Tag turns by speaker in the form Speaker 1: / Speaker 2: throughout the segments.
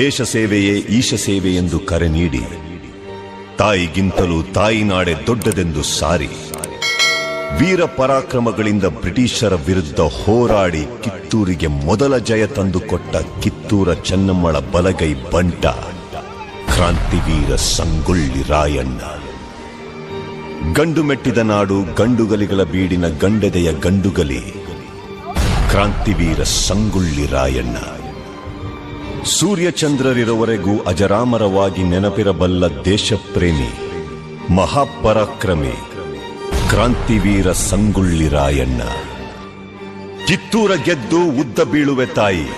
Speaker 1: ದೇಶ ಸೇವೆಯೇ ಈಶ ಸೇವೆ ಎಂದು ಕರೆ ನೀಡಿ. ತಾಯಿಗಿಂತಲೂ ತಾಯಿನಾಡೆ ದೊಡ್ಡದೆಂದು ಸಾರಿ. ವೀರ ಪರಾಕ್ರಮಗಳಿಂದ ಬ್ರಿಟಿಷರ ವಿರುದ್ಧ ಹೋರಾಡಿ ಕಿತ್ತೂರಿಗೆ ಮೊದಲ ಜಯ ತಂದುಕೊಟ್ಟ ಕಿತ್ತೂರ ಚೆನ್ನಮ್ಮಳ ಬಲಗೈ ಬಂಟ. ಕ್ರಾಂತಿವೀರ ಸಂಗೊಳ್ಳಿ ರಾಯಣ್ಣ. ಗಂಡು ಮೆಟ್ಟಿದ ನಾಡು ಗಂಡುಗಲಿಗಳ ಬೀಡಿನ ಗಂಡೆದೆಯ ಗಂಡುಗಲಿ. ಕ್ರಾಂತಿವೀರ ಸಂಗೊಳ್ಳಿ ರಾಯಣ್ಣ. ಸೂರ್ಯಚಂದ್ರರಿರುವವರೆಗೂ ಅಜರಾಮರವಾಗಿ ನೆನಪಿರಬಲ್ಲ ದೇಶಪ್ರೇಮಿ, ಮಹಾಪರಾಕ್ರಮಿ, ಕ್ರಾಂತಿವೀರ ಸಂಗೊಳ್ಳಿ ರಾಯಣ್ಣ. ಕಿತ್ತೂರ ಗೆದ್ದು ಉದ್ದ ಬೀಳುವೆ ತಾಯಿ,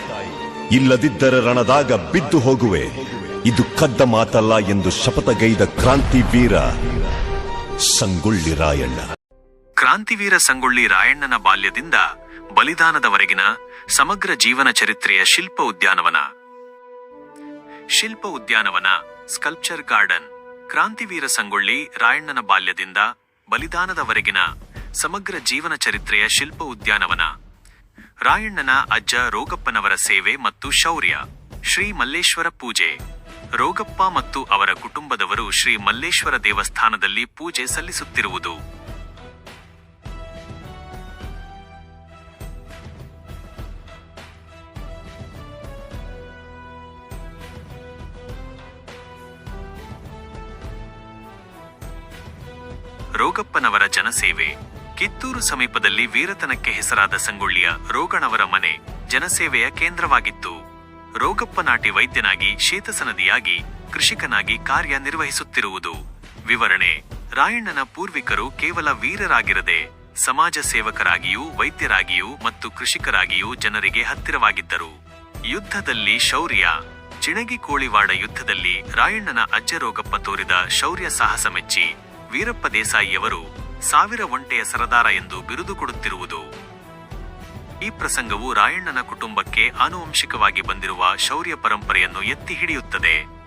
Speaker 1: ಇಲ್ಲದಿದ್ದರೆ ರಣದಾಗ ಬಿದ್ದು ಹೋಗುವೆ. ಇದು ಕದ್ದ ಮಾತಲ್ಲ ಎಂದು ಶಪಥಗೈದ ಕ್ರಾಂತಿವೀರ ಸಂಗೊಳ್ಳಿ ರಾಯಣ್ಣ.
Speaker 2: ಕ್ರಾಂತಿವೀರ ಸಂಗೊಳ್ಳಿ ರಾಯಣ್ಣನ ಬಾಲ್ಯದಿಂದ ಬಲಿದಾನದವರೆಗಿನ ಸಮಗ್ರ ಜೀವನ ಚರಿತ್ರೆಯ ಶಿಲ್ಪ ಉದ್ಯಾನವನ. ಶಿಲ್ಪ ಉದ್ಯಾನವನ ಸ್ಕಲ್ಪ್ಚರ್ ಗಾರ್ಡನ್. ಕ್ರಾಂತಿವೀರ ಸಂಗೊಳ್ಳಿ ರಾಯಣ್ಣನ ಬಾಲ್ಯದಿಂದ ಬಲಿದಾನದವರೆಗಿನ ಸಮಗ್ರ ಜೀವನ ಚರಿತ್ರೆಯ ಶಿಲ್ಪ ಉದ್ಯಾನವನ. ರಾಯಣ್ಣನ ಅಜ್ಜ ರೋಗಪ್ಪನವರ ಸೇವೆ ಮತ್ತು ಶೌರ್ಯ. ಶ್ರೀ ಮಲ್ಲೇಶ್ವರ ಪೂಜೆ. ರೋಗಪ್ಪ ಮತ್ತು ಅವರ ಕುಟುಂಬದವರು ಶ್ರೀ ಮಲ್ಲೇಶ್ವರ ದೇವಸ್ಥಾನದಲ್ಲಿ ಪೂಜೆ ಸಲ್ಲಿಸುತ್ತಿರುವುದು. ರೋಗಪ್ಪನವರ ಜನಸೇವೆ. ಕಿತ್ತೂರು ಸಮೀಪದಲ್ಲಿ ವೀರತನಕ್ಕೆ ಹೆಸರಾದ ಸಂಗೊಳ್ಳಿಯ ರೋಗಣವರ ಮನೆ ಜನಸೇವೆಯ ಕೇಂದ್ರವಾಗಿತ್ತು. ರೋಗಪ್ಪ ನಾಟಿ ವೈದ್ಯನಾಗಿ ಶೇತಸನದಿಯಾಗಿ ಕೃಷಿಕನಾಗಿ ಕಾರ್ಯನಿರ್ವಹಿಸುತ್ತಿರುವುದು. ವಿವರಣೆ, ರಾಯಣ್ಣನ ಪೂರ್ವಿಕರು ಕೇವಲ ವೀರರಾಗಿರದೆ ಸಮಾಜ ಸೇವಕರಾಗಿಯೂ ವೈದ್ಯರಾಗಿಯೂ ಮತ್ತು ಕೃಷಿಕರಾಗಿಯೂ ಜನರಿಗೆ ಹತ್ತಿರವಾಗಿದ್ದರು. ಯುದ್ಧದಲ್ಲಿ ಶೌರ್ಯ, ಚಿಣಗಿ ಕೋಳಿವಾಡ ಯುದ್ಧದಲ್ಲಿ ರಾಯಣ್ಣನ ಅಜ್ಜ ರೋಗಪ್ಪ ತೋರಿದ ಶೌರ್ಯ ಸಾಹಸ ಮೆಚ್ಚಿ ವೀರಪ್ಪ ದೇಸಾಯಿಯವರು ಸಾವಿರ ಒಂಟೆಯ ಸರದಾರ ಎಂದು ಬಿರುದು ಕೊಡುತ್ತಿರುವುದು. ಈ ಪ್ರಸಂಗವು ರಾಯಣ್ಣನ ಕುಟುಂಬಕ್ಕೆ ಆನುವಂಶಿಕವಾಗಿ ಬಂದಿರುವ ಶೌರ್ಯ ಪರಂಪರೆಯನ್ನು ಎತ್ತಿ ಹಿಡಿಯುತ್ತದೆ.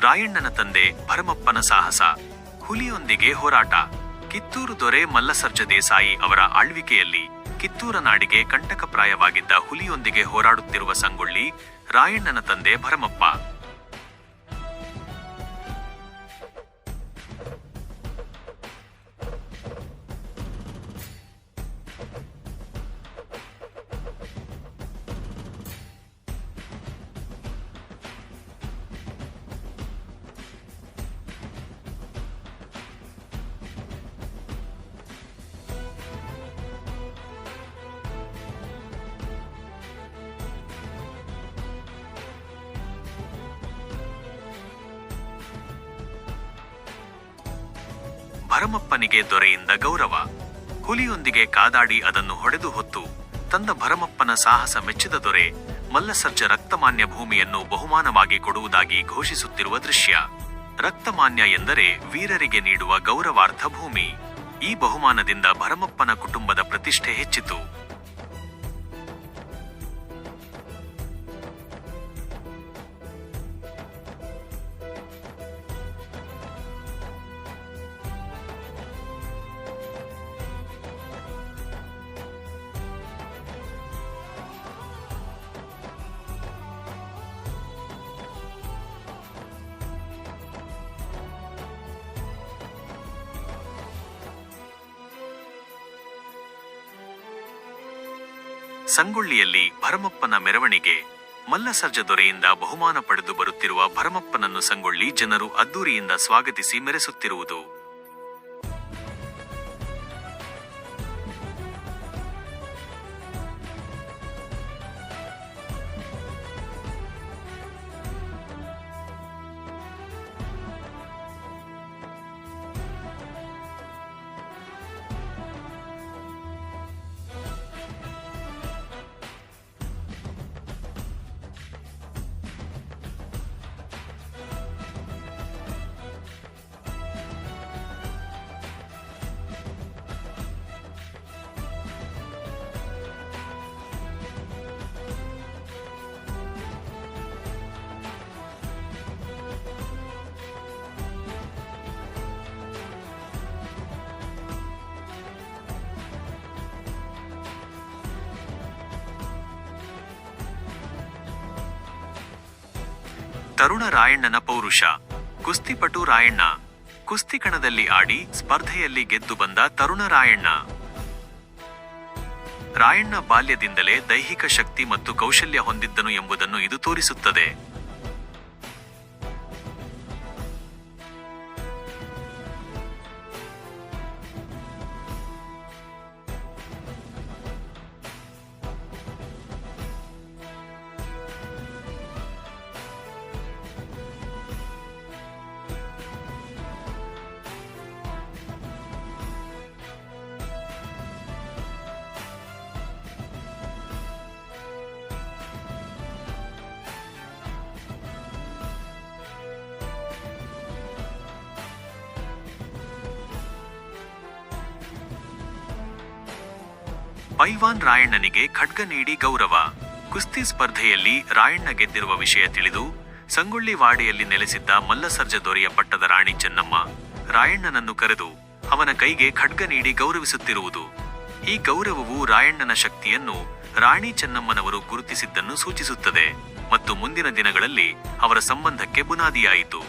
Speaker 2: ರಾಯಣ್ಣನ ತಂದೆ ಭರಮಪ್ಪನ ಸಾಹಸ. ಹುಲಿಯೊಂದಿಗೆ ಹೋರಾಟ. ಕಿತ್ತೂರು ದೊರೆ ಮಲ್ಲಸರ್ಜ ದೇಸಾಯಿ ಅವರ ಆಳ್ವಿಕೆಯಲ್ಲಿ ಕಿತ್ತೂರ ನಾಡಿಗೆ ಕಂಟಕಪ್ರಾಯವಾಗಿದ್ದ ಹುಲಿಯೊಂದಿಗೆ ಹೋರಾಡುತ್ತಿರುವ ಸಂಗೊಳ್ಳಿ ರಾಯಣ್ಣನ ತಂದೆ ಭರಮಪ್ಪ. ದೊರೆಯಿಂದ ಗೌರವ. ಹುಲಿಯೊಂದಿಗೆ ಕಾದಾಡಿ ಅದನ್ನು ಹೊಡೆದು ಹೊತ್ತು ತಂದ ಭರಮಪ್ಪನ ಸಾಹಸ ಮೆಚ್ಚಿದ ದೊರೆ ಮಲ್ಲಸರ್ಜ ರಕ್ತಮಾನ್ಯ ಭೂಮಿಯನ್ನು ಬಹುಮಾನವಾಗಿ ಕೊಡುವುದಾಗಿ ಘೋಷಿಸುತ್ತಿರುವ ದೃಶ್ಯ. ರಕ್ತಮಾನ್ಯ ಎಂದರೆ ವೀರರಿಗೆ ನೀಡುವ ಗೌರವಾರ್ಥ ಭೂಮಿ. ಈ ಬಹುಮಾನದಿಂದ ಭರಮಪ್ಪನ ಕುಟುಂಬದ ಪ್ರತಿಷ್ಠೆ ಹೆಚ್ಚಿತು. ಸಂಗೊಳ್ಳಿಯಲ್ಲಿ ಭರಮಪ್ಪನ ಮೆರವಣಿಗೆ. ಮಲ್ಲಸರ್ಜ ದೊರೆಯಿಂದ ಬಹುಮಾನ ಪಡೆದು ಬರುತ್ತಿರುವ ಭರಮಪ್ಪನನ್ನು ಸಂಗೊಳ್ಳಿ ಜನರು ಅದ್ದೂರಿಯಿಂದ ಸ್ವಾಗತಿಸಿ ಮೆರೆಸುತ್ತಿರುವುದು. ತರುಣ ರಾಯಣ್ಣನ ಪೌರುಷ. ಕುಸ್ತಿಪಟು ರಾಯಣ್ಣ. ಕುಸ್ತಿ ಕಣದಲ್ಲಿ ಆಡಿ ಸ್ಪರ್ಧೆಯಲ್ಲಿ ಗೆದ್ದು ಬಂದ ತರುಣ ರಾಯಣ್ಣ. ರಾಯಣ್ಣ ಬಾಲ್ಯದಿಂದಲೇ ದೈಹಿಕ ಶಕ್ತಿ ಮತ್ತು ಕೌಶಲ್ಯ ಹೊಂದಿದ್ದನು ಎಂಬುದನ್ನು ಇದು ತೋರಿಸುತ್ತದೆ. ಪೈವಾನ್ ರಾಯಣ್ಣನಿಗೆ ಖಡ್ಗ ನೀಡಿ ಗೌರವ. ಕುಸ್ತಿ ಸ್ಪರ್ಧೆಯಲ್ಲಿ ರಾಯಣ್ಣ ಗೆದ್ದಿರುವ ವಿಷಯ ತಿಳಿದು, ಸಂಗೊಳ್ಳಿ ವಾಡೆಯಲ್ಲಿ ನೆಲೆಸಿದ್ದ ಮಲ್ಲಸರ್ಜ ದೊರೆಯ ಪಟ್ಟದ ರಾಣಿ ಚೆನ್ನಮ್ಮ, ರಾಯಣ್ಣನನ್ನು ಕರೆದು ಅವನ ಕೈಗೆ ಖಡ್ಗ ನೀಡಿ ಗೌರವಿಸುತ್ತಿರುವುದು. ಈ ಗೌರವವು ರಾಯಣ್ಣನ ಶಕ್ತಿಯನ್ನು ರಾಣಿ ಚೆನ್ನಮ್ಮನವರು ಗುರುತಿಸಿದ್ದನ್ನು ಸೂಚಿಸುತ್ತದೆ ಮತ್ತು ಮುಂದಿನ ದಿನಗಳಲ್ಲಿ ಅವರ ಸಂಬಂಧಕ್ಕೆ ಬುನಾದಿಯಾಯಿತು.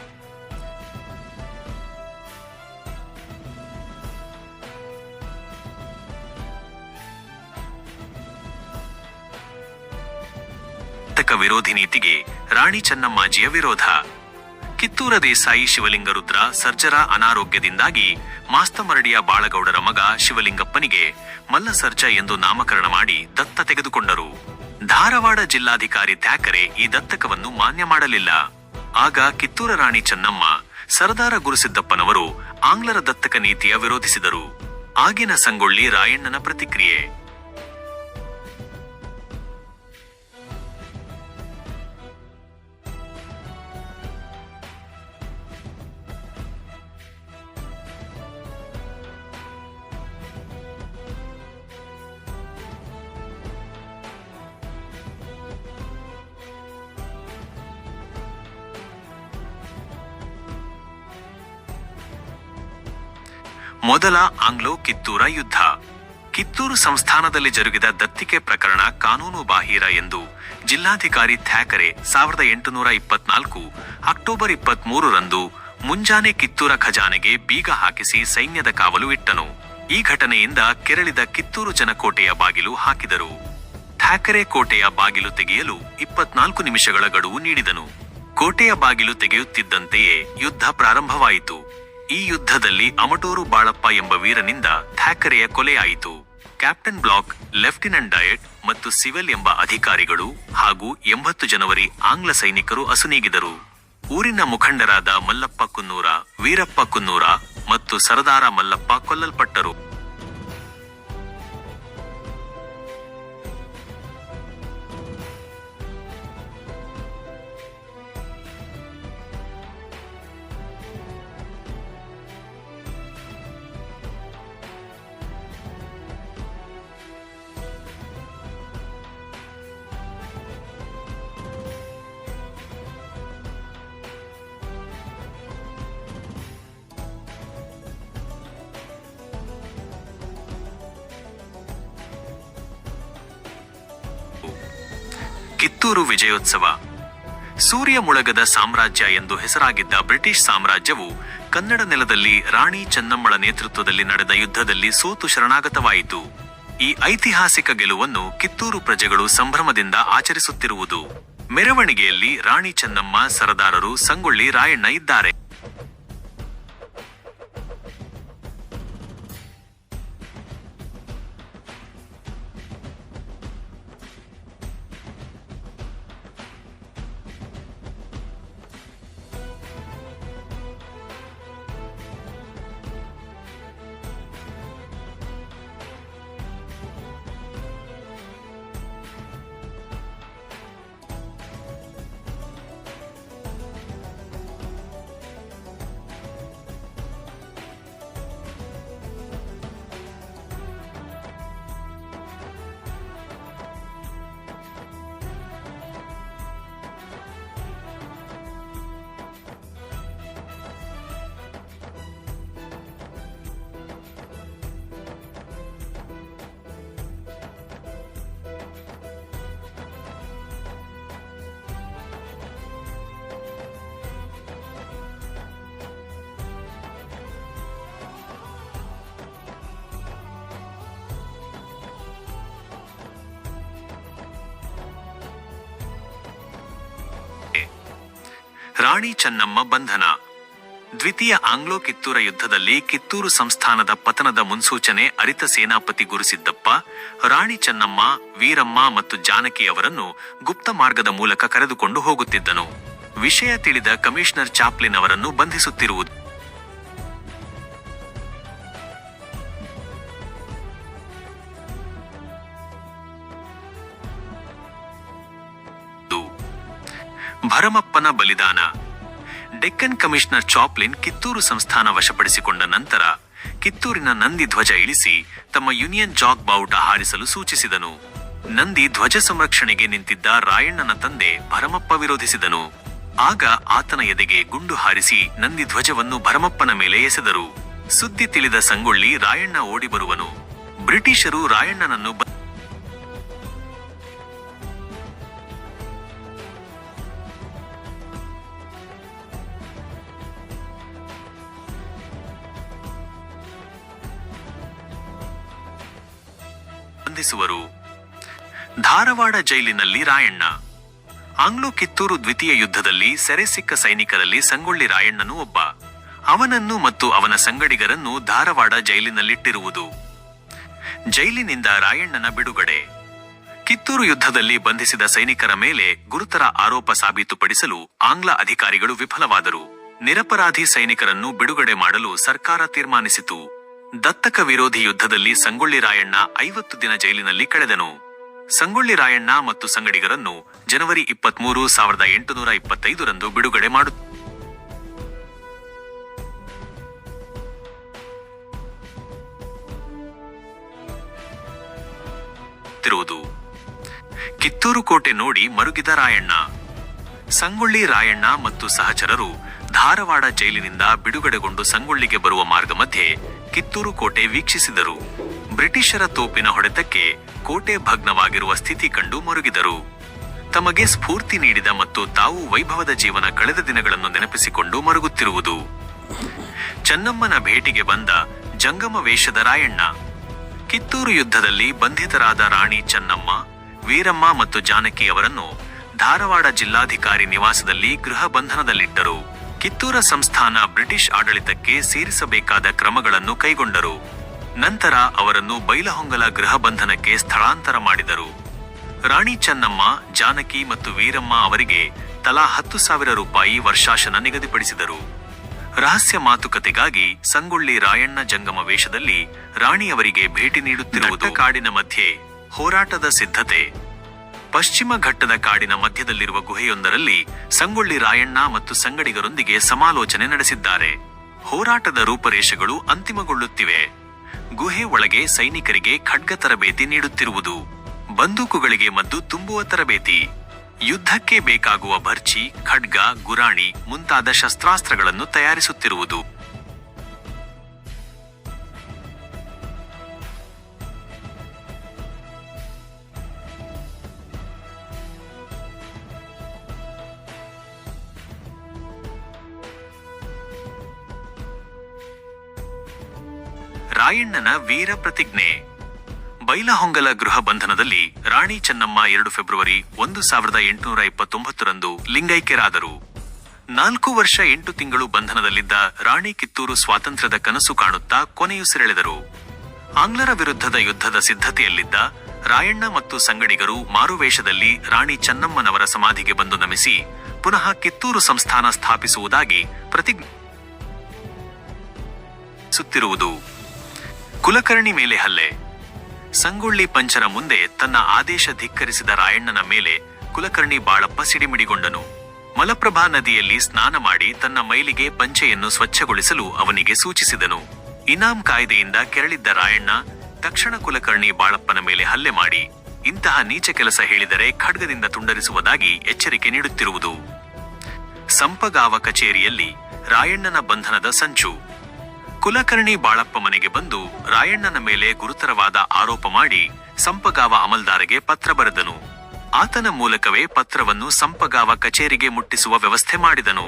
Speaker 2: ವಿರೋಧಿ ನೀತಿಗೆ ರಾಣಿ ಚೆನ್ನಮ್ಮಾಜಿಯ ವಿರೋಧ. ಕಿತ್ತೂರ ದೇಸಾಯಿ ಶಿವಲಿಂಗರುದ್ರ ಸರ್ಜರ ಅನಾರೋಗ್ಯದಿಂದಾಗಿ ಮಾಸ್ತಮರಡಿಯ ಬಾಳಗೌಡರ ಮಗ ಶಿವಲಿಂಗಪ್ಪನಿಗೆ ಮಲ್ಲಸರ್ಜ ಎಂದು ನಾಮಕರಣ ಮಾಡಿ ದತ್ತ ತೆಗೆದುಕೊಂಡರು. ಧಾರವಾಡ ಜಿಲ್ಲಾಧಿಕಾರಿ ಥ್ಯಾಕರೆ ಈ ದತ್ತಕವನ್ನು ಮಾನ್ಯ ಮಾಡಲಿಲ್ಲ. ಆಗ ಕಿತ್ತೂರ ರಾಣಿ ಚೆನ್ನಮ್ಮ ಸರದಾರ ಗುರುಸಿದ್ದಪ್ಪನವರು ಆಂಗ್ಲರ ದತ್ತಕ ನೀತಿಯ ವಿರೋಧಿಸಿದರು. ಆಗಿನ ಸಂಗೊಳ್ಳಿ ರಾಯಣ್ಣನ ಪ್ರತಿಕ್ರಿಯೆ. ಮೊದಲ ಆಂಗ್ಲೋ ಕಿತ್ತೂರ ಯುದ್ಧ. ಕಿತ್ತೂರು ಸಂಸ್ಥಾನದಲ್ಲಿ ಜರುಗಿದ ದತ್ತಿಕೆ ಪ್ರಕರಣ ಕಾನೂನು ಬಾಹಿರ ಎಂದು ಜಿಲ್ಲಾಧಿಕಾರಿ ಥ್ಯಾಕರೆ ಸಾವಿರದ ಎಂಟುನೂರ ಇಪ್ಪತ್ನಾಲ್ಕು ಅಕ್ಟೋಬರ್ ಇಪ್ಪತ್ಮೂರರಂದು ಮುಂಜಾನೆ ಕಿತ್ತೂರ ಖಜಾನೆಗೆ ಬೀಗ ಹಾಕಿಸಿ ಸೈನ್ಯದ ಕಾವಲು ಇಟ್ಟನು. ಈ ಘಟನೆಯಿಂದ ಕೆರಳಿದ ಕಿತ್ತೂರು ಜನಕೋಟೆಯ ಬಾಗಿಲು ಹಾಕಿದರು. ಥ್ಯಾಕರೆ ಕೋಟೆಯ ಬಾಗಿಲು ತೆಗೆಯಲು ಇಪ್ಪತ್ನಾಲ್ಕು ನಿಮಿಷಗಳ ಗಡುವು ನೀಡಿದನು. ಕೋಟೆಯ ಬಾಗಿಲು ತೆಗೆಯುತ್ತಿದ್ದಂತೆಯೇ ಯುದ್ಧ ಪ್ರಾರಂಭವಾಯಿತು. ಈ ಯುದ್ಧದಲ್ಲಿ ಅಮಟೂರು ಬಾಳಪ್ಪ ಎಂಬ ವೀರನಿಂದ ಥ್ಯಾಕರೆಯ ಕೊಲೆಯಾಯಿತು ಕ್ಯಾಪ್ಟನ್ ಬ್ಲಾಕ್, ಲೆಫ್ಟಿನೆಂಟ್ ಡಯಟ್ ಮತ್ತು ಸಿವಿಲ್ ಎಂಬ ಅಧಿಕಾರಿಗಳು ಹಾಗೂ ಎಂಬತ್ತು ಜನವರಿ ಆಂಗ್ಲ ಸೈನಿಕರು ಅಸುನೀಗಿದರು ಊರಿನ ಮುಖಂಡರಾದ ಮಲ್ಲಪ್ಪ ಕುನ್ನೂರ, ವೀರಪ್ಪ ಕುನ್ನೂರ ಮತ್ತು ಸರದಾರ ಮಲ್ಲಪ್ಪ ಕೊಲ್ಲಲ್ಪಟ್ಟರು. ಕಿತ್ತೂರು ವಿಜಯೋತ್ಸವ. ಸೂರ್ಯ ಮುಳಗದ ಸಾಮ್ರಾಜ್ಯ ಎಂದು ಹೆಸರಾಗಿದ್ದ ಬ್ರಿಟಿಷ್ ಸಾಮ್ರಾಜ್ಯವು ಕನ್ನಡ ನೆಲದಲ್ಲಿ ರಾಣಿ ಚೆನ್ನಮ್ಮಳ ನೇತೃತ್ವದಲ್ಲಿ ನಡೆದ ಯುದ್ಧದಲ್ಲಿ ಸೋತು ಶರಣಾಗತವಾಯಿತು. ಈ ಐತಿಹಾಸಿಕ ಗೆಲುವನ್ನು ಕಿತ್ತೂರು ಪ್ರಜೆಗಳು ಸಂಭ್ರಮದಿಂದ ಆಚರಿಸುತ್ತಿರುವುದು. ಮೆರವಣಿಗೆಯಲ್ಲಿ ರಾಣಿ ಚೆನ್ನಮ್ಮ, ಸರದಾರರು, ಸಂಗೊಳ್ಳಿ ರಾಯಣ್ಣ ಇದ್ದಾರೆ. ರಾಣಿ ಚೆನ್ನಮ್ಮ ಬಂಧನ. ದ್ವಿತೀಯ ಆಂಗ್ಲೋ ಕಿತ್ತೂರ ಯುದ್ಧದಲ್ಲಿ ಕಿತ್ತೂರು ಸಂಸ್ಥಾನದ ಪತನದ ಮುನ್ಸೂಚನೆ ಅರಿತ ಸೇನಾಪತಿ ಗುರುಸಿದ್ದಪ್ಪ, ರಾಣಿ ಚೆನ್ನಮ್ಮ, ವೀರಮ್ಮ ಮತ್ತು ಜಾನಕಿ ಅವರನ್ನು ಗುಪ್ತ ಮಾರ್ಗದ ಮೂಲಕ ಕರೆದುಕೊಂಡು ಹೋಗುತ್ತಿದ್ದನು. ವಿಷಯ ತಿಳಿದ ಕಮಿಷನರ್ ಚಾಪ್ಲಿನ್ ಅವರನ್ನು ಬಂಧಿಸುತ್ತಿರುವುದು ಭರಮಪ್ಪನ ಬಲಿದಾನ. ಡೆಕ್ಕನ್ ಕಮಿಷನರ್ ಚಾಪ್ಲಿನ್ ಕಿತ್ತೂರು ಸಂಸ್ಥಾನ ವಶಪಡಿಸಿಕೊಂಡ ನಂತರ ಕಿತ್ತೂರಿನ ನಂದಿ ಧ್ವಜ ಇಳಿಸಿ ತಮ್ಮ ಯೂನಿಯನ್ ಜಾಗ್ ಬಾವುಟ ಹಾರಿಸಲು ಸೂಚಿಸಿದನು. ನಂದಿ ಧ್ವಜ ಸಂರಕ್ಷಣೆಗೆ ನಿಂತಿದ್ದ ರಾಯಣ್ಣನ ತಂದೆ ಭರಮಪ್ಪ ವಿರೋಧಿಸಿದನು. ಆಗ ಆತನ ಎದೆಗೆ ಗುಂಡು ಹಾರಿಸಿ ನಂದಿ ಧ್ವಜವನ್ನು ಭರಮಪ್ಪನ ಮೇಲೆ ಎಸೆದರು. ಸುದ್ದಿ ತಿಳಿದ ಸಂಗೊಳ್ಳಿ ರಾಯಣ್ಣ ಓಡಿಬರುವನು. ಬ್ರಿಟಿಷರು ರಾಯಣ್ಣನನ್ನು ಬಂಧಿಸುವರು ಧಾರವಾಡ ಜೈಲಿನಲ್ಲಿ ರಾಯಣ್ಣ. ಆಂಗ್ಲೋ ಕಿತ್ತೂರು ದ್ವಿತೀಯ ಯುದ್ಧದಲ್ಲಿ ಸೆರೆ ಸಿಕ್ಕ ಸೈನಿಕರಲ್ಲಿ ಸಂಗೊಳ್ಳಿ ರಾಯಣ್ಣನು ಒಬ್ಬ. ಅವನನ್ನು ಮತ್ತು ಅವನ ಸಂಗಡಿಗರನ್ನು ಧಾರವಾಡ ಜೈಲಿನಲ್ಲಿಟ್ಟಿರುವುದು. ಜೈಲಿನಿಂದ ರಾಯಣ್ಣನ ಬಿಡುಗಡೆ. ಕಿತ್ತೂರು ಯುದ್ಧದಲ್ಲಿ ಬಂಧಿಸಿದ ಸೈನಿಕರ ಮೇಲೆ ಗುರುತರ ಆರೋಪ ಸಾಬೀತುಪಡಿಸಲು ಆಂಗ್ಲ ಅಧಿಕಾರಿಗಳು ವಿಫಲವಾದರು. ನಿರಪರಾಧಿ ಸೈನಿಕರನ್ನು ಬಿಡುಗಡೆ ಮಾಡಲು ಸರ್ಕಾರ ತೀರ್ಮಾನಿಸಿತು. ದತ್ತಕ ವಿರೋಧಿ ಯುದ್ಧದಲ್ಲಿ ಸಂಗೊಳ್ಳಿ ರಾಯಣ್ಣ ಐವತ್ತು ದಿನ ಜೈಲಿನಲ್ಲಿ ಕಳೆದನು. ಸಂಗೊಳ್ಳಿ ರಾಯಣ್ಣ ಮತ್ತು ಸಂಗಡಿಗರನ್ನು ಜನವರಿ ಇಪ್ಪತ್ಮೂರು ಸಾವಿರದ ಎಂಟುನೂರ ಇಪ್ಪತ್ತೈದರಂದು ಬಿಡುಗಡೆ ಮಾಡು ಕಿತ್ತೂರು ಕೋಟೆ ನೋಡಿ ಮರುಗಿದ ರಾಯಣ್ಣ. ಸಂಗೊಳ್ಳಿ ರಾಯಣ್ಣ ಮತ್ತು ಸಹಚರರು ಧಾರವಾಡ ಜೈಲಿನಿಂದ ಬಿಡುಗಡೆಗೊಂಡು ಸಂಗೊಳ್ಳಿಗೆ ಬರುವ ಮಾರ್ಗ ಮಧ್ಯೆ ಕಿತ್ತೂರು ಕೋಟೆ ವೀಕ್ಷಿಸಿದರು. ಬ್ರಿಟಿಷರ ತೋಪಿನ ಹೊಡೆತಕ್ಕೆ ಕೋಟೆ ಭಗ್ನವಾಗಿರುವ ಸ್ಥಿತಿ ಕಂಡು ಮರುಗಿದರು. ತಮಗೆ ಸ್ಫೂರ್ತಿ ನೀಡಿದ ಮತ್ತು ತಾವು ವೈಭವದ ಜೀವನ ಕಳೆದ ದಿನಗಳನ್ನು ನೆನಪಿಸಿಕೊಂಡು ಮರುಗುತ್ತಿರುವುದು. ಚೆನ್ನಮ್ಮನ ಭೇಟಿಗೆ ಬಂದ ಜಂಗಮ ವೇಷದ ರಾಯಣ್ಣ. ಕಿತ್ತೂರು ಯುದ್ಧದಲ್ಲಿ ಬಂಧಿತರಾದ ರಾಣಿ ಚೆನ್ನಮ್ಮ, ವೀರಮ್ಮ ಮತ್ತು ಜಾನಕಿ ಅವರನ್ನು ಧಾರವಾಡ ಜಿಲ್ಲಾಧಿಕಾರಿ ನಿವಾಸದಲ್ಲಿ ಗೃಹ ಬಂಧನದಲ್ಲಿಟ್ಟರು. ಕಿತ್ತೂರ ಸಂಸ್ಥಾನ ಬ್ರಿಟಿಷ್ ಆಡಳಿತಕ್ಕೆ ಸೇರಿಸಬೇಕಾದ ಕ್ರಮಗಳನ್ನು ಕೈಗೊಂಡರು. ನಂತರ ಅವರನ್ನು ಬೈಲಹೊಂಗಲ ಗೃಹ ಬಂಧನಕ್ಕೆ ಸ್ಥಳಾಂತರ ಮಾಡಿದರು. ರಾಣಿ ಚೆನ್ನಮ್ಮ ಜಾನಕಿ ಮತ್ತು ವೀರಮ್ಮ ಅವರಿಗೆ ತಲಾ ಹತ್ತು ಸಾವಿರ ರೂಪಾಯಿ ವರ್ಷಾಶನ ನಿಗದಿಪಡಿಸಿದರು. ರಹಸ್ಯ ಮಾತುಕತೆಗಾಗಿ ಸಂಗೊಳ್ಳಿ ರಾಯಣ್ಣ ಜಂಗಮ ವೇಷದಲ್ಲಿ ರಾಣಿಯವರಿಗೆ ಭೇಟಿ ನೀಡುತ್ತಿರುವುದು ಕಾಡಿನ ಮಧ್ಯೆ ಹೋರಾಟದ ಸಿದ್ಧತೆ. ಪಶ್ಚಿಮ ಘಟ್ಟದ ಕಾಡಿನ ಮಧ್ಯದಲ್ಲಿರುವ ಗುಹೆಯೊಂದರಲ್ಲಿ ಸಂಗೊಳ್ಳಿ ರಾಯಣ್ಣ ಮತ್ತು ಸಂಗಡಿಗರೊಂದಿಗೆ ಸಮಾಲೋಚನೆ ನಡೆಸಿದ್ದಾರೆ. ಹೋರಾಟದ ರೂಪರೇಷೆಗಳು ಅಂತಿಮಗೊಳ್ಳುತ್ತಿವೆ. ಗುಹೆ ಒಳಗೆ ಸೈನಿಕರಿಗೆ ಖಡ್ಗ ತರಬೇತಿ ನೀಡುತ್ತಿರುವುದು. ಬಂದೂಕುಗಳಿಗೆ ಮದ್ದು ತುಂಬುವ ತರಬೇತಿ. ಯುದ್ಧಕ್ಕೆ ಬೇಕಾಗುವ ಭರ್ಚಿ ಖಡ್ಗ, ಗುರಾಣಿ ಮುಂತಾದ ಶಸ್ತ್ರಾಸ್ತ್ರಗಳನ್ನು ತಯಾರಿಸುತ್ತಿರುವುದು. ರಾಯಣ್ಣನ ವೀರ ಪ್ರತಿಜ್ಞೆ. ಬೈಲಹೊಂಗಲ ಗೃಹ ಬಂಧನದಲ್ಲಿ ರಾಣಿ ಚೆನ್ನಮ್ಮ ಎರಡು ಫೆಬ್ರವರಿ ಒಂದು ಸಾವಿರದ ಎಂಟುನೂರ ಇಪ್ಪತ್ತೊಂಬತ್ತರಂದು ಲಿಂಗೈಕ್ಯರಾದರು. ನಾಲ್ಕು ವರ್ಷ ಎಂಟು ತಿಂಗಳು ಬಂಧನದಲ್ಲಿದ್ದ ರಾಣಿ ಕಿತ್ತೂರು ಸ್ವಾತಂತ್ರ್ಯದ ಕನಸು ಕಾಣುತ್ತಾ ಕೊನೆಯುಸಿರೆಳೆದರು ಆಂಗ್ಲರ ವಿರುದ್ಧದ ಯುದ್ಧದ ಸಿದ್ಧತೆಯಲ್ಲಿದ್ದ ರಾಯಣ್ಣ ಮತ್ತು ಸಂಗಡಿಗರು ಮಾರುವೇಷದಲ್ಲಿ ರಾಣಿ ಚೆನ್ನಮ್ಮನವರ ಸಮಾಧಿಗೆ ಬಂದು ನಮಿಸಿ ಪುನಃ ಕಿತ್ತೂರು ಸಂಸ್ಥಾನ ಸ್ಥಾಪಿಸುವುದಾಗಿ ಪ್ರತಿಜ್ಞೆ. ಸುತ್ತಿರುವುದು. ಕುಲಕರ್ಣಿ ಮೇಲೆ ಹಲ್ಲೆ. ಸಂಗೊಳ್ಳಿ ಪಂಚರ ಮುಂದೆ ತನ್ನ ಆದೇಶ ಧಿಕ್ಕರಿಸಿದ ರಾಯಣ್ಣನ ಮೇಲೆ ಕುಲಕರ್ಣಿ ಬಾಳಪ್ಪ ಸಿಡಿಮಿಡಿಗೊಂಡನು. ಮಲಪ್ರಭಾ ನದಿಯಲ್ಲಿ ಸ್ನಾನ ಮಾಡಿ ತನ್ನ ಮೈಲಿಗೆ ಪಂಚೆಯನ್ನು ಸ್ವಚ್ಛಗೊಳಿಸಲು ಅವನಿಗೆ ಸೂಚಿಸಿದನು. ಇನಾಂ ಕಾಯ್ದೆಯಿಂದ ಕೆರಳಿದ್ದ ರಾಯಣ್ಣ ತಕ್ಷಣ ಕುಲಕರ್ಣಿ ಬಾಳಪ್ಪನ ಮೇಲೆ ಹಲ್ಲೆ ಮಾಡಿ ಇಂತಹ ನೀಚ ಕೆಲಸ ಹೇಳಿದರೆ ಖಡ್ಗದಿಂದ ತುಂಡರಿಸುವುದಾಗಿ ಎಚ್ಚರಿಕೆ ನೀಡುತ್ತಿರುವುದು. ಸಂಪಗಾವ ಕಚೇರಿಯಲ್ಲಿ ರಾಯಣ್ಣನ ಬಂಧನದ ಸಂಚು. ಕುಲಕರ್ಣಿ ಬಾಳಪ್ಪ ಮನೆಗೆ ಬಂದು ರಾಯಣ್ಣನ ಮೇಲೆ ಗುರುತರವಾದ ಆರೋಪ ಮಾಡಿ ಸಂಪಗಾವ ಅಮಲ್ದಾರಗೆ ಪತ್ರ ಬರೆದನು. ಆತನ ಮೂಲಕವೇ ಪತ್ರವನ್ನು ಸಂಪಗಾವ ಕಚೇರಿಗೆ ಮುಟ್ಟಿಸುವ ವ್ಯವಸ್ಥೆ ಮಾಡಿದನು.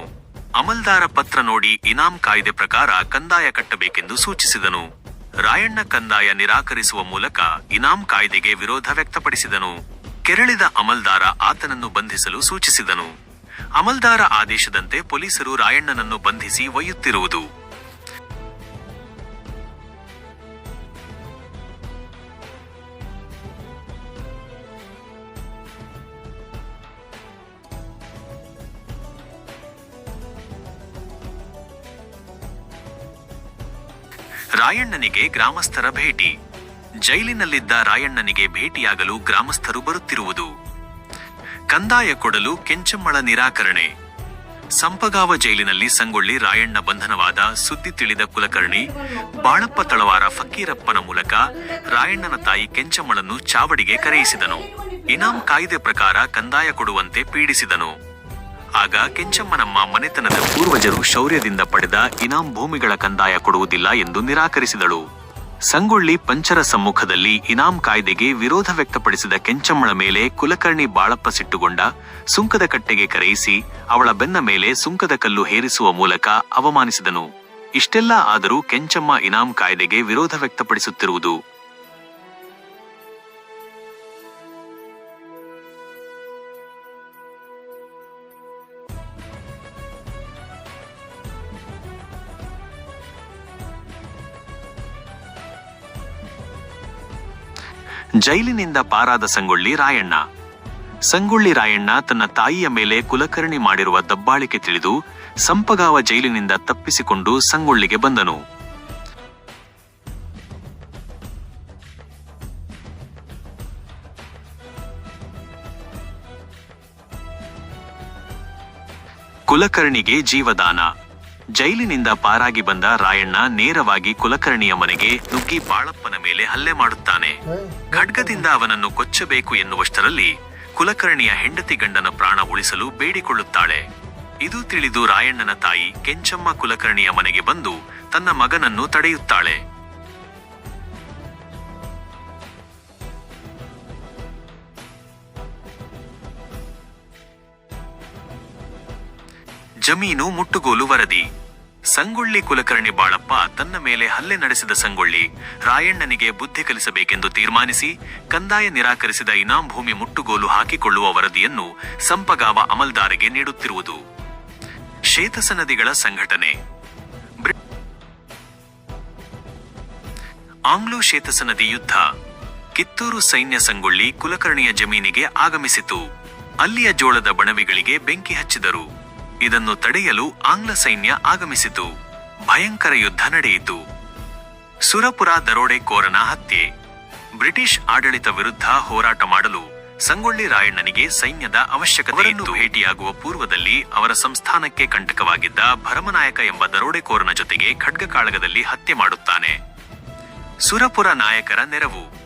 Speaker 2: ಅಮಲ್ದಾರ ಪತ್ರ ನೋಡಿ ಇನಾಂ ಕಾಯ್ದೆ ಪ್ರಕಾರ ಕಂದಾಯ ಕಟ್ಟಬೇಕೆಂದು ಸೂಚಿಸಿದನು. ರಾಯಣ್ಣ ಕಂದಾಯ ನಿರಾಕರಿಸುವ ಮೂಲಕ ಇನಾಂ ಕಾಯ್ದೆಗೆ ವಿರೋಧ ವ್ಯಕ್ತಪಡಿಸಿದನು. ಕೆರಳಿದ ಅಮಲ್ದಾರ ಆತನನ್ನು ಬಂಧಿಸಲು ಸೂಚಿಸಿದನು. ಅಮಲ್ದಾರ ಆದೇಶದಂತೆ ಪೊಲೀಸರು ರಾಯಣ್ಣನನ್ನು ಬಂಧಿಸಿ ಒಯ್ಯುತ್ತಿರುವುದು. ರಾಯಣ್ಣನಿಗೆ ಗ್ರಾಮಸ್ಥರ ಭೇಟಿ. ಜೈಲಿನಲ್ಲಿದ್ದ ರಾಯಣ್ಣನಿಗೆ ಭೇಟಿಯಾಗಲು ಗ್ರಾಮಸ್ಥರು ಬರುತ್ತಿರುವುದು. ಕಂದಾಯ ಕೊಡಲು ಕೆಂಚಮ್ಮಳ ನಿರಾಕರಣೆ. ಸಂಪಗಾವ ಜೈಲಿನಲ್ಲಿ ಸಂಗೊಳ್ಳಿ ರಾಯಣ್ಣ ಬಂಧನವಾದ ಸುದ್ದಿ ತಿಳಿದ ಕುಲಕರ್ಣಿ, ಬಾಳಪ್ಪ ತಳವಾರ ಫಕ್ಕೀರಪ್ಪನ ಮೂಲಕ ರಾಯಣ್ಣನ ತಾಯಿ ಕೆಂಚಮ್ಮಳನ್ನು ಚಾವಡಿಗೆ ಕರೆಯಿಸಿದನು. ಇನಾಂ ಕಾಯ್ದೆ ಪ್ರಕಾರ ಕಂದಾಯ ಕೊಡುವಂತೆ ಪೀಡಿಸಿದನು. ಆಗ ಕೆಂಚಮ್ಮನಮ್ಮ ಮನೆತನದ ಪೂರ್ವಜರು ಶೌರ್ಯದಿಂದ ಪಡೆದ ಇನಾಂ ಭೂಮಿಗಳ ಕಂದಾಯ ಕೊಡುವುದಿಲ್ಲ ಎಂದು ನಿರಾಕರಿಸಿದಳು. ಸಂಗೊಳ್ಳಿ ಪಂಚರ ಸಮ್ಮುಖದಲ್ಲಿ ಇನಾಂ ಕಾಯ್ದೆಗೆ ವಿರೋಧ ವ್ಯಕ್ತಪಡಿಸಿದ ಕೆಂಚಮ್ಮಳ ಮೇಲೆ ಕುಲಕರ್ಣಿ ಬಾಳಪ್ಪ ಸಿಟ್ಟುಗೊಂಡ ಸುಂಕದ ಕಟ್ಟೆಗೆ ಕರೆಯಿಸಿ ಅವಳ ಬೆನ್ನ ಮೇಲೆ ಸುಂಕದ ಕಲ್ಲು ಹೇರಿಸುವ ಮೂಲಕ ಅವಮಾನಿಸಿದನು. ಇಷ್ಟೆಲ್ಲ ಆದರೂ ಕೆಂಚಮ್ಮ ಇನಾಂ ಕಾಯ್ದೆಗೆ ವಿರೋಧ ವ್ಯಕ್ತಪಡಿಸುತ್ತಿರುವುದು ಜೈಲಿನಿಂದ ಪಾರಾದ ಸಂಗೊಳ್ಳಿ ರಾಯಣ್ಣ. ಸಂಗೊಳ್ಳಿ ರಾಯಣ್ಣ ತನ್ನ ತಾಯಿಯ ಮೇಲೆ ಕುಲಕರ್ಣಿ ಮಾಡಿರುವ ದಬ್ಬಾಳಿಕೆ ತಿಳಿದು ಸಂಪಗಾವ ಜೈಲಿನಿಂದ ತಪ್ಪಿಸಿಕೊಂಡು ಸಂಗೊಳ್ಳಿಗೆ ಬಂದನು. ಕುಲಕರ್ಣಿಗೆ ಜೀವದಾನ. ಜೈಲಿನಿಂದ ಪಾರಾಗಿ ಬಂದ ರಾಯಣ್ಣ ನೇರವಾಗಿ ಕುಲಕರ್ಣಿಯ ಮನೆಗೆ ನುಗ್ಗಿ ಬಾಳಪ್ಪನ ಮೇಲೆ ಹಲ್ಲೆ ಮಾಡುತ್ತಾನೆ. ಖಡ್ಗದಿಂದ ಅವನನ್ನು ಕೊಚ್ಚಬೇಕು ಎನ್ನುವಷ್ಟರಲ್ಲಿ ಕುಲಕರ್ಣಿಯ ಹೆಂಡತಿ ಗಂಡನ ಪ್ರಾಣ ಉಳಿಸಲು ಬೇಡಿಕೊಳ್ಳುತ್ತಾಳೆ. ಇದು ತಿಳಿದು ರಾಯಣ್ಣನ ತಾಯಿ ಕೆಂಚಮ್ಮ ಕುಲಕರ್ಣಿಯ ಮನೆಗೆ ಬಂದು ತನ್ನ ಮಗನನ್ನು ತಡೆಯುತ್ತಾಳೆ. ಜಮೀನು ಮುಟ್ಟುಗೋಲು ವರದಿ. ಸಂಗೊಳ್ಳಿ ಕುಲಕರ್ಣಿ ಬಾಳಪ್ಪ ತನ್ನ ಮೇಲೆ ಹಲ್ಲೆ ನಡೆಸಿದ ಸಂಗೊಳ್ಳಿ ರಾಯಣ್ಣನಿಗೆ ಬುದ್ಧಿ ಕಲಿಸಬೇಕೆಂದು ತೀರ್ಮಾನಿಸಿ ಕಂದಾಯ ನಿರಾಕರಿಸಿದ ಇನಾಂ ಭೂಮಿ ಮುಟ್ಟುಗೋಲು ಹಾಕಿಕೊಳ್ಳುವ ವರದಿಯನ್ನು ಸಂಪಗಾವ ಅಮಲ್ದಾರಿಗೆ ನೀಡುತ್ತಿರುವುದು. ಶೇತಸ ನದಿಗಳ ಸಂಘಟನೆ. ಆಂಗ್ಲೋ ನದಿ ಯುದ್ಧ. ಕಿತ್ತೂರು ಸೈನ್ಯ ಸಂಗೊಳ್ಳಿ ಕುಲಕರ್ಣಿಯ ಜಮೀನಿಗೆ ಆಗಮಿಸಿತು. ಅಲ್ಲಿಯ ಜೋಳದ ಬಣವಿಗಳಿಗೆ ಬೆಂಕಿ ಹಚ್ಚಿದರು. ಇದನ್ನು ತಡೆಯಲು ಆಂಗ್ಲ ಸೈನ್ಯ ಆಗಮಿಸಿತು. ಭಯಂಕರ ಯುದ್ಧ ನಡೆಯಿತು. ಸುರಪುರ ದರೋಡೆಕೋರನ ಹತ್ಯೆ. ಬ್ರಿಟಿಷ್ ಆಡಳಿತ ವಿರುದ್ಧ ಹೋರಾಟ ಮಾಡಲು ಸಂಗೊಳ್ಳಿ ರಾಯಣ್ಣನಿಗೆ ಸೈನ್ಯದ ಅವಶ್ಯಕತೆ ಭೇಟಿಯಾಗುವ ಪೂರ್ವದಲ್ಲಿ ಅವರ ಸಂಸ್ಥಾನಕ್ಕೆ ಕಂಟಕವಾಗಿದ್ದ ಭರಮನಾಯಕ ಎಂಬ ದರೋಡೆಕೋರನ ಜೊತೆಗೆ ಖಡ್ಗಕಾಳಗದಲ್ಲಿ ಹತ್ಯೆ ಮಾಡುತ್ತಾನೆ. ಸುರಪುರ ನಾಯಕರ ನೆರವು.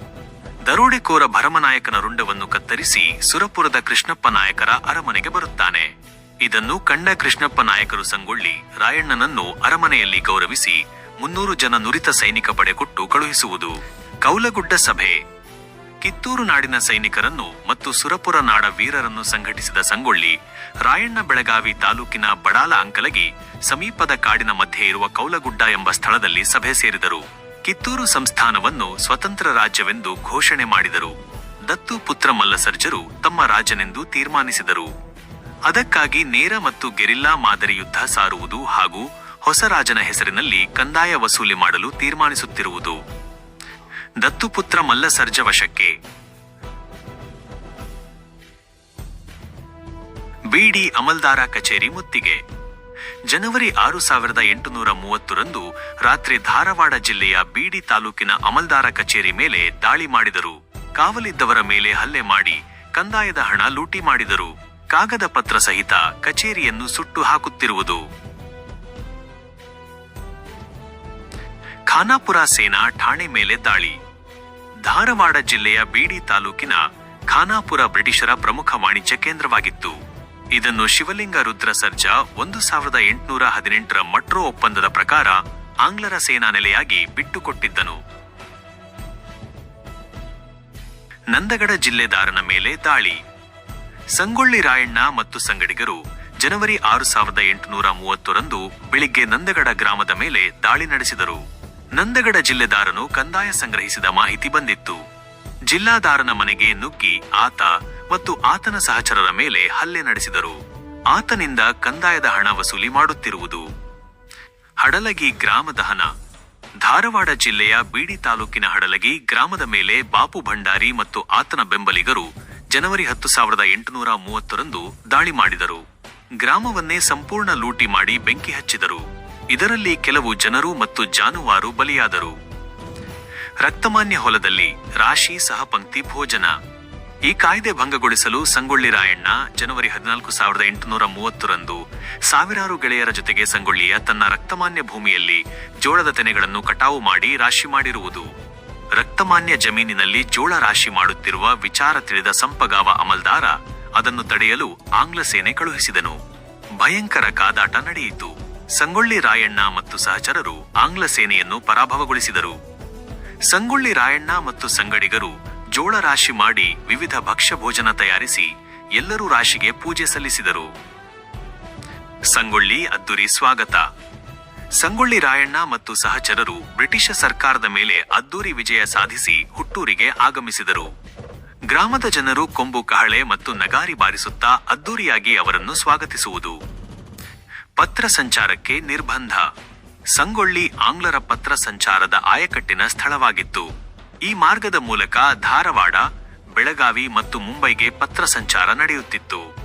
Speaker 2: ದರೋಡೆಕೋರ ಭರಮನಾಯಕನ ರುಂಡವನ್ನು ಕತ್ತರಿಸಿ ಸುರಪುರದ ಕೃಷ್ಣಪ್ಪ ನಾಯಕರ ಅರಮನೆಗೆ ಬರುತ್ತಾನೆ. ಇದನ್ನು ಕಂಡ ಕೃಷ್ಣಪ್ಪ ನಾಯಕರು ಸಂಗೊಳ್ಳಿ ರಾಯಣ್ಣನನ್ನು ಅರಮನೆಯಲ್ಲಿ ಗೌರವಿಸಿ ಮುನ್ನೂರು ಜನ ನುರಿತ ಸೈನಿಕ ಪಡೆ ಕೊಟ್ಟು ಕಳುಹಿಸುವುದು. ಕೌಲಗುಡ್ಡ ಸಭೆ. ಕಿತ್ತೂರು ನಾಡಿನ ಸೈನಿಕರನ್ನು ಮತ್ತು ಸುರಪುರ ನಾಡ ವೀರರನ್ನು ಸಂಘಟಿಸಿದ ಸಂಗೊಳ್ಳಿ ರಾಯಣ್ಣ ಬೆಳಗಾವಿ ತಾಲೂಕಿನ ಬಡಾಲ ಅಂಕಲಗಿ ಸಮೀಪದ ಕಾಡಿನ ಮಧ್ಯೆ ಇರುವ ಕೌಲಗುಡ್ಡ ಎಂಬ ಸ್ಥಳದಲ್ಲಿ ಸಭೆ ಸೇರಿದರು. ಕಿತ್ತೂರು ಸಂಸ್ಥಾನವನ್ನು ಸ್ವತಂತ್ರ ರಾಜ್ಯವೆಂದು ಘೋಷಣೆ ಮಾಡಿದರು. ದತ್ತು ಪುತ್ರ ಮಲ್ಲಸರ್ಜರು ತಮ್ಮ ರಾಜನೆಂದು ತೀರ್ಮಾನಿಸಿದರು. ಅದಕ್ಕಾಗಿ ನೇರ ಮತ್ತು ಗೆರಿಲ್ಲಾ ಮಾದರಿ ಯುದ್ಧ ಸಾರುವುದು ಹಾಗೂ ಹೊಸ ರಾಜನ ಹೆಸರಿನಲ್ಲಿ ಕಂದಾಯ ವಸೂಲಿ ಮಾಡಲು ತೀರ್ಮಾನಿಸುತ್ತಿರುವುದು. ದತ್ತುಪುತ್ರ ಮಲ್ಲಸರ್ಜ ವಶಕ್ಕೆ. ಬಿಡಿ ಅಮಲ್ದಾರ ಕಚೇರಿ ಮುತ್ತಿಗೆ. ಜನವರಿ ಆರು ಸಾವಿರದ ಎಂಟುನೂರ ಮೂವತ್ತರಂದು ರಾತ್ರಿ ಧಾರವಾಡ ಜಿಲ್ಲೆಯ ಬೀಡಿ ತಾಲೂಕಿನ ಅಮಲ್ದಾರ ಕಚೇರಿ ಮೇಲೆ ದಾಳಿ ಮಾಡಿದರು. ಕಾವಲಿದ್ದವರ ಮೇಲೆ ಹಲ್ಲೆ ಮಾಡಿ ಕಂದಾಯದ ಹಣ ಲೂಟಿ ಮಾಡಿದರು. ಕಾಗದ ಪತ್ರ ಸಹಿತ ಕಚೇರಿಯನ್ನು ಸುಟ್ಟು ಹಾಕುತ್ತಿರುವುದು. ಖಾನಾಪುರ ಸೇನಾ ಠಾಣೆ ಮೇಲೆ ದಾಳಿ. ಧಾರವಾಡ ಜಿಲ್ಲೆಯ ಬೀಡಿ ತಾಲೂಕಿನ ಖಾನಾಪುರ ಬ್ರಿಟಿಷರ ಪ್ರಮುಖ ವಾಣಿಜ್ಯ ಕೇಂದ್ರವಾಗಿತ್ತು. ಇದನ್ನು ಶಿವಲಿಂಗ ರುದ್ರ ಸರ್ಜಾ ಒಂದು ಸಾವಿರದ ಎಂಟುನೂರ ಹದಿನೆಂಟರ ಮಟ್ರೋ ಒಪ್ಪಂದದ ಪ್ರಕಾರ ಆಂಗ್ಲರ ಸೇನಾ ನೆಲೆಯಾಗಿ ಬಿಟ್ಟುಕೊಟ್ಟಿದ್ದನು. ನಂದಗಡ ಜಿಲ್ಲೆದಾರನ ಮೇಲೆ ದಾಳಿ. ಸಂಗೊಳ್ಳಿ ರಾಯಣ್ಣ ಮತ್ತು ಸಂಗಡಿಗರು ಜನವರಿ ಆರು ಸಾವಿರದ ಎಂಟುನೂರ ಮೂವತ್ತರಂದು ಬೆಳಿಗ್ಗೆ ನಂದಗಡ ಗ್ರಾಮದ ಮೇಲೆ ದಾಳಿ ನಡೆಸಿದರು. ನಂದಗಡ ಜಿಲ್ಲೆದಾರನು ಕಂದಾಯ ಸಂಗ್ರಹಿಸಿದ ಮಾಹಿತಿ ಬಂದಿತ್ತು. ಜಿಲ್ಲಾದಾರನ ಮನೆಗೆ ನುಗ್ಗಿ ಆತ ಮತ್ತು ಆತನ ಸಹಚರರ ಮೇಲೆ ಹಲ್ಲೆ ನಡೆಸಿದರು. ಆತನಿಂದ ಕಂದಾಯದ ಹಣ ವಸೂಲಿ ಮಾಡುತ್ತಿರುವುದು. ಹಡಲಗಿ ಗ್ರಾಮದ ಹಣ. ಧಾರವಾಡ ಜಿಲ್ಲೆಯ ಬೀಡಿ ತಾಲೂಕಿನ ಹಡಲಗಿ ಗ್ರಾಮದ ಮೇಲೆ ಬಾಪು ಭಂಡಾರಿ ಮತ್ತು ಆತನ ಬೆಂಬಲಿಗರು ಜನವರಿ ಹತ್ತು ಸಾವಿರದ ಎಂಟುನೂರ ಮೂವತ್ತರಂದು ದಾಳಿ ಮಾಡಿದರು. ಗ್ರಾಮವನ್ನೇ ಸಂಪೂರ್ಣ ಲೂಟಿ ಮಾಡಿ ಬೆಂಕಿ ಹಚ್ಚಿದರು. ಇದರಲ್ಲಿ ಕೆಲವು ಜನರು ಮತ್ತು ಜಾನುವಾರು ಬಲಿಯಾದರು. ರಕ್ತಮಾನ್ಯ ಹೊಲದಲ್ಲಿ ರಾಶಿ ಸಹಪಂಕ್ತಿ ಭೋಜನ. ಈ ಕಾಯ್ದೆ ಭಂಗಗೊಳಿಸಲು ಸಂಗೊಳ್ಳಿ ರಾಯಣ್ಣ ಜನವರಿ ಹದಿನಾಲ್ಕು ಸಾವಿರದ ಎಂಟುನೂರ ಮೂವತ್ತರಂದು ಸಾವಿರಾರು ಗೆಳೆಯರ ಜೊತೆಗೆ ಸಂಗೊಳ್ಳಿಯ ತನ್ನ ರಕ್ತಮಾನ್ಯ ಭೂಮಿಯಲ್ಲಿ ಜೋಳದ ತೆನೆಗಳನ್ನು ಕಟಾವು ಮಾಡಿ ರಾಶಿ ಮಾಡಿರುವುದು. ರಕ್ತಮಾನ್ಯ ಜಮೀನಿನಲ್ಲಿ ಜೋಳ ರಾಶಿ ಮಾಡುತ್ತಿರುವ ವಿಚಾರ ತಿಳಿದ ಸಂಪಗಾವ ಅಮಲ್ದಾರ ಅದನ್ನು ತಡೆಯಲು ಆಂಗ್ಲ ಸೇನೆ ಕಳುಹಿಸಿದನು. ಭಯಂಕರ ಕಾದಾಟ ನಡೆಯಿತು. ಸಂಗೊಳ್ಳಿ ರಾಯಣ್ಣ ಮತ್ತು ಸಹಚರರು ಆಂಗ್ಲ ಸೇನೆಯನ್ನು ಪರಾಭವಗೊಳಿಸಿದರು. ಸಂಗೊಳ್ಳಿ ರಾಯಣ್ಣ ಮತ್ತು ಸಂಗಡಿಗರು ಜೋಳ ರಾಶಿ ಮಾಡಿ ವಿವಿಧ ಭಕ್ಷ್ಯ ಭೋಜನ ತಯಾರಿಸಿ ಎಲ್ಲರೂ ರಾಶಿಗೆ ಪೂಜೆ ಸಲ್ಲಿಸಿದರು. ಸಂಗೊಳ್ಳಿ ಅದ್ದೂರಿ ಸ್ವಾಗತ. ಸಂಗೊಳ್ಳಿ ರಾಯಣ್ಣ ಮತ್ತು ಸಹಚರರು ಬ್ರಿಟಿಷ ಸರ್ಕಾರದ ಮೇಲೆ ಅದ್ದೂರಿ ವಿಜಯ ಸಾಧಿಸಿ ಹುಟ್ಟೂರಿಗೆ ಆಗಮಿಸಿದರು. ಗ್ರಾಮದ ಜನರು ಕೊಂಬು ಕಹಳೆ ಮತ್ತು ನಗಾರಿ ಬಾರಿಸುತ್ತಾ ಅದ್ದೂರಿಯಾಗಿ ಅವರನ್ನು ಸ್ವಾಗತಿಸುವುದು. ಪತ್ರ ಸಂಚಾರಕ್ಕೆ ನಿರ್ಬಂಧ. ಸಂಗೊಳ್ಳಿ ಆಂಗ್ಲರ ಪತ್ರ ಸಂಚಾರದ ಆಯಕಟ್ಟಿನ ಸ್ಥಳವಾಗಿತ್ತು. ಈ ಮಾರ್ಗದ ಮೂಲಕ ಧಾರವಾಡ, ಬೆಳಗಾವಿ ಮತ್ತು ಮುಂಬೈಗೆ ಪತ್ರ ಸಂಚಾರ ನಡೆಯುತ್ತಿತ್ತು.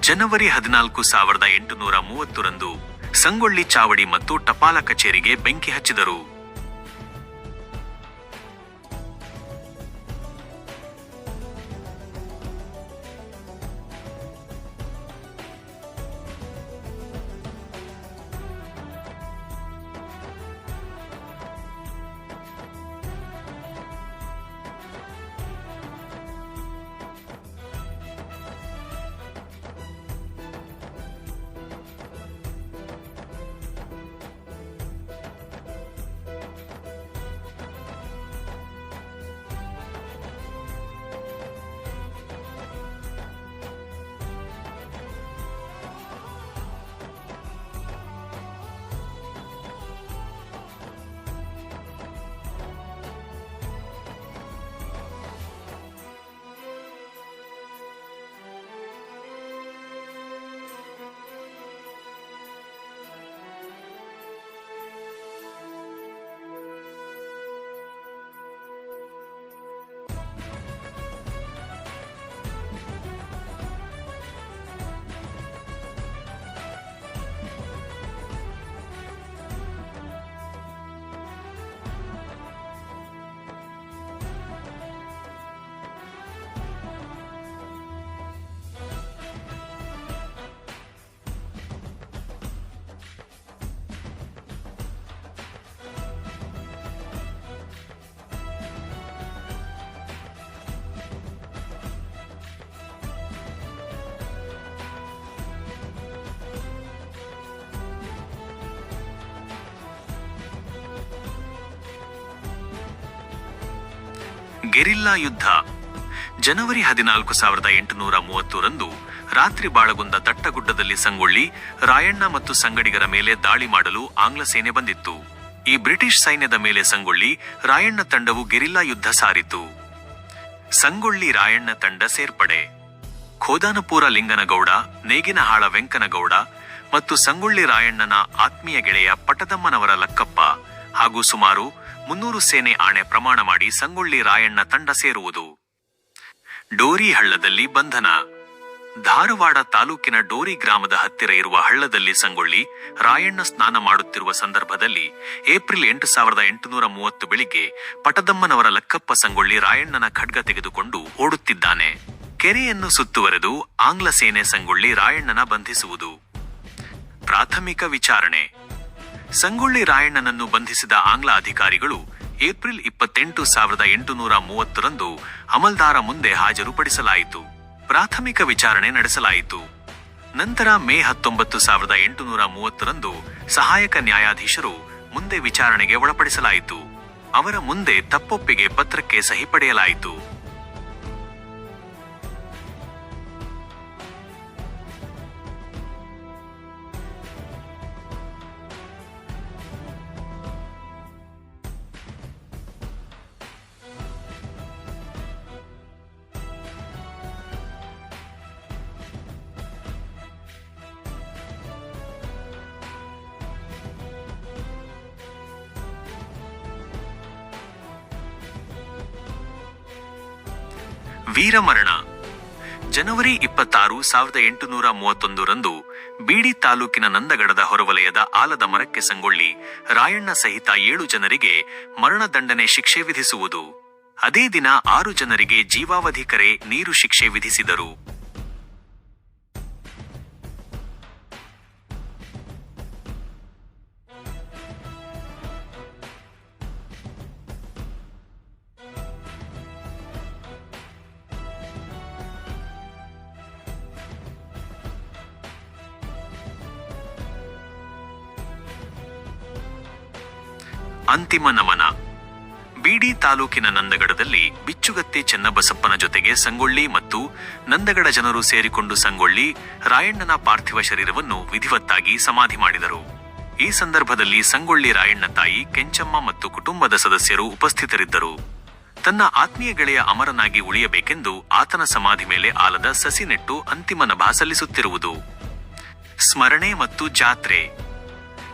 Speaker 2: ಜನವರಿ ಹದಿನಾಲ್ಕು ಸಾವಿರದ ಎಂಟುನೂರ ಮೂವತ್ತರಂದು ಸಂಗೊಳ್ಳಿ ಚಾವಡಿ ಮತ್ತು ಟಪಾಲ ಕಚೇರಿಗೆ ಬೆಂಕಿ ಹಚ್ಚಿದರು. ಗೆರಿಲ್ಲಾ ಯುದ್ಧ. ಜನವರಿ ಹದಿನಾಲ್ಕು ಸಾವಿರದ ಎಂಟುನೂರ ಮೂವತ್ತರಂದು ರಾತ್ರಿ ಬಾಳಗುಂದ ದಟ್ಟಗುಡ್ಡದಲ್ಲಿ ಸಂಗೊಳ್ಳಿ, ರಾಯಣ್ಣ ಮತ್ತು ಸಂಗಡಿಗರ ಮೇಲೆ ದಾಳಿ ಮಾಡಲು ಆಂಗ್ಲ ಸೇನೆ ಬಂದಿತ್ತು. ಈ ಬ್ರಿಟಿಷ್ ಸೈನ್ಯದ ಮೇಲೆ ಸಂಗೊಳ್ಳಿ, ರಾಯಣ್ಣ ತಂಡವು ಗೆರಿಲ್ಲಾ ಯುದ್ಧ ಸಾರಿತು. ಸಂಗೊಳ್ಳಿ, ರಾಯಣ್ಣ ತಂಡ ಸೇರ್ಪಡೆ. ಖೋದಾನಪುರ ಲಿಂಗನಗೌಡ, ನೇಗಿನಹಾಳ ವೆಂಕನಗೌಡ ಮತ್ತು ಸಂಗೊಳ್ಳಿ, ರಾಯಣ್ಣನ ಆತ್ಮೀಯ ಗೆಳೆಯ ಪಟದಮ್ಮನವರ ಲಕ್ಕಪ್ಪ ಹಾಗೂ ಸುಮಾರು ಮುನ್ನೂರು ಸೇನೆ ಆಣೆ ಪ್ರಮಾಣ ಮಾಡಿ ಸಂಗೊಳ್ಳಿ ರಾಯಣ್ಣ ತಂಡ ಸೇರುವುದು. ಡೋರಿ ಹಳ್ಳದಲ್ಲಿ ಬಂಧನ. ಧಾರವಾಡ ತಾಲೂಕಿನ ಡೋರಿ ಗ್ರಾಮದ ಹತ್ತಿರ ಇರುವ ಹಳ್ಳದಲ್ಲಿ ಸಂಗೊಳ್ಳಿ ರಾಯಣ್ಣ ಸ್ನಾನ ಮಾಡುತ್ತಿರುವ ಸಂದರ್ಭದಲ್ಲಿ ಏಪ್ರಿಲ್ ಎಂಟು ಸಾವಿರದ ಎಂಟುನೂರ ಮೂವತ್ತು ಬೆಳಿಗ್ಗೆ ಪಟದಮ್ಮನವರ ಲಕ್ಕಪ್ಪ ಸಂಗೊಳ್ಳಿ ರಾಯಣ್ಣನ ಖಡ್ಗ ತೆಗೆದುಕೊಂಡು ಓಡುತ್ತಿದ್ದಾನೆ. ಕೆರೆಯನ್ನು ಸುತ್ತುವರೆದು ಆಂಗ್ಲ ಸೇನೆ ಸಂಗೊಳ್ಳಿ ರಾಯಣ್ಣನ ಬಂಧಿಸುವುದು. ಪ್ರಾಥಮಿಕ ವಿಚಾರಣೆ. ಸಂಗೊಳ್ಳಿ ರಾಯಣ್ಣನನ್ನು ಬಂಧಿಸಿದ ಆಂಗ್ಲ ಅಧಿಕಾರಿಗಳು ಏಪ್ರಿಲ್ ಇಪ್ಪತ್ತೆಂಟು ಸಾವಿರದ ಎಂಟುನೂರ ಮೂವತ್ತರಂದು ಅಮಲ್ದಾರ ಮುಂದೆ ಹಾಜರುಪಡಿಸಲಾಯಿತು. ಪ್ರಾಥಮಿಕ ವಿಚಾರಣೆ ನಡೆಸಲಾಯಿತು. ನಂತರ ಮೇ ಹತ್ತೊಂಬತ್ತು ಸಾವಿರದ ಎಂಟುನೂರ ಮೂವತ್ತರಂದು ಸಹಾಯಕ ನ್ಯಾಯಾಧೀಶರು ಮುಂದೆ ವಿಚಾರಣೆಗೆ ಒಳಪಡಿಸಲಾಯಿತು. ಅವರ ಮುಂದೆ ತಪ್ಪೊಪ್ಪಿಗೆ ಪತ್ರಕ್ಕೆ ಸಹಿ ಪಡೆಯಲಾಯಿತು. ವೀರಮರಣ. ಜನವರಿ ಇಪ್ಪತ್ತಾರು, ಸಾವಿರದ ಎಂಟುನೂರ ಮೂವತ್ತೊಂದರಂದು ಬೀಡಿ ತಾಲೂಕಿನ ನಂದಗಡದ ಹೊರವಲಯದ ಆಲದ ಮರಕ್ಕೆ ಸಂಗೊಳ್ಳಿ ರಾಯಣ್ಣ ಸಹಿತ ಏಳು ಜನರಿಗೆ ಮರಣದಂಡನೆ ಶಿಕ್ಷೆ ವಿಧಿಸುವುದು. ಅದೇ ದಿನ ಆರು ಜನರಿಗೆ ಜೀವಾವಧಿ ಕರೆ ನೀರು ಶಿಕ್ಷೆ ವಿಧಿಸಿದರು. ಅಂತಿಮ ನಮನ ಬಿಡಿ ತಾಲೂಕಿನ ನಂದಗಡದಲ್ಲಿ ಬಿಚ್ಚುಗತ್ತಿ ಚೆನ್ನಬಸಪ್ಪನ ಜೊತೆಗೆ ಸಂಗೊಳ್ಳಿ ಮತ್ತು ನಂದಗಡ ಜನರು ಸೇರಿಕೊಂಡು ಸಂಗೊಳ್ಳಿ, ರಾಯಣ್ಣನ ಪಾರ್ಥಿವ ಶರೀರವನ್ನು ವಿಧಿವತ್ತಾಗಿ ಸಮಾಧಿ ಮಾಡಿದರು. ಈ ಸಂದರ್ಭದಲ್ಲಿ ಸಂಗೊಳ್ಳಿ ರಾಯಣ್ಣ ತಾಯಿ, ಕೆಂಚಮ್ಮ ಮತ್ತು ಕುಟುಂಬದ ಸದಸ್ಯರು ಉಪಸ್ಥಿತರಿದ್ದರು. ತನ್ನ ಆತ್ಮೀಯ ಗೆಳೆಯ ಅಮರನಾಗಿ ಉಳಿಯಬೇಕೆಂದು ಆತನ ಸಮಾಧಿ ಮೇಲೆ ಆಲದ ಸಸಿ ನೆಟ್ಟು ಅಂತಿಮ ನಭ ಸಲ್ಲಿಸುತ್ತಿರುವುದು. ಸ್ಮರಣೆ ಮತ್ತು ಜಾತ್ರೆ.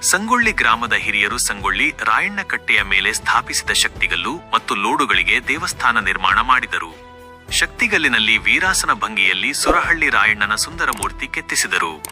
Speaker 2: ಸಂಗೊಳ್ಳಿ ಗ್ರಾಮದ ಹಿರಿಯರು ಸಂಗೊಳ್ಳಿ ರಾಯಣ್ಣ ಕಟ್ಟೆಯ ಮೇಲೆ ಸ್ಥಾಪಿಸಿದ ಶಕ್ತಿಗಲ್ಲು ಮತ್ತು ಲೋಡುಗಳಿಗೆ ದೇವಸ್ಥಾನ ನಿರ್ಮಾಣ ಮಾಡಿದರು. ಶಕ್ತಿಗಲ್ಲಿನಲ್ಲಿ ವೀರಾಸನ ಭಂಗಿಯಲ್ಲಿ ಸುರಹಳ್ಳಿ ರಾಯಣ್ಣನ ಸುಂದರ ಮೂರ್ತಿ ಕೆತ್ತಿಸಿದರು.